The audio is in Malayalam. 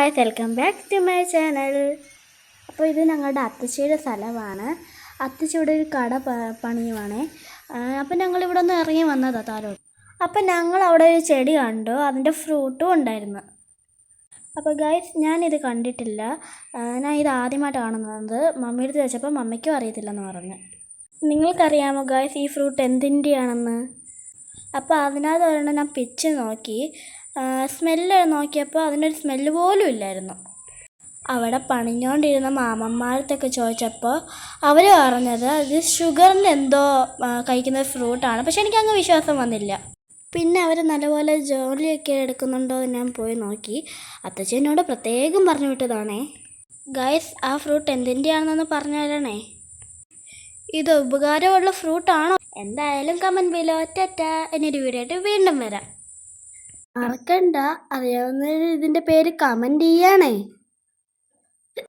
Hi welcome back to my channel അപ്പോൾ ഇത് ഞങ്ങളുടെ അത്തച്ചയുടെ സ്ഥലമാണ്. അത്തച്ചയുടെ ഒരു കട പണിയുവാണേ. അപ്പോൾ ഞങ്ങൾ ഇവിടെ ഒന്ന് ഇറങ്ങി വന്നതാണ് താരോട്ട്. അപ്പോൾ ഞങ്ങൾ അവിടെ ഒരു ചെടി കണ്ടു. അതിന്റെ ഫ്രൂട്ടും ഉണ്ടായിരുന്നു. അപ്പോൾ ഗൈസ് ഞാനിത് കണ്ടിട്ടില്ല. ഞാൻ ഇത് ആദ്യമായിട്ട് കാണുന്നത്. മമ്മിയുടെ അടുത്ത് വെച്ചപ്പോൾ മമ്മിക്കും അറിയത്തില്ലെന്ന് പറഞ്ഞു. നിങ്ങൾക്കറിയാമോ ഗൈസ് ഈ ഫ്രൂട്ട് എന്തിന്റെയാണെന്ന്? അപ്പോൾ അതിനകത്ത് ഒരെണ്ണം ഞാൻ പിച്ച് നോക്കി. സ്മെല്ല് നോക്കിയപ്പോൾ അതിനൊരു സ്മെല്ല് പോലും ഇല്ലായിരുന്നു. അവിടെ പണിഞ്ഞുകൊണ്ടിരുന്ന മാമന്മാരത്തൊക്കെ ചോദിച്ചപ്പോൾ അവർ പറഞ്ഞത് അത് ഷുഗറിന്റെ എന്തോ കഴിക്കുന്ന ഫ്രൂട്ടാണ് പക്ഷെ എനിക്ക് എനിക്കങ്ങ് വിശ്വാസം വന്നില്ല. പിന്നെ അവർ നല്ലപോലെ ജോലിയൊക്കെ എടുക്കുന്നുണ്ടോ എന്ന് ഞാൻ പോയി നോക്കി. അത്തച്ഛൻ എന്നോട് പ്രത്യേകം പറഞ്ഞു വിട്ടതാണേ. ഗൈസ് ആ ഫ്രൂട്ട് എന്തിന്റെയാണെന്നൊന്ന് പറഞ്ഞു തരണേ. ഇത് ഉപകാരമുള്ള ഫ്രൂട്ടാണോ എന്തായാലും കമന്റ് ബിലോ ടെറ്റ. എന്നൊരു വീഡിയോ ആയിട്ട് വീണ്ടും വരാം. മറക്കണ്ട. അറിയാവുന്ന ഇതിന്റെ പേര് കമന്റ് ചെയ്യണേ.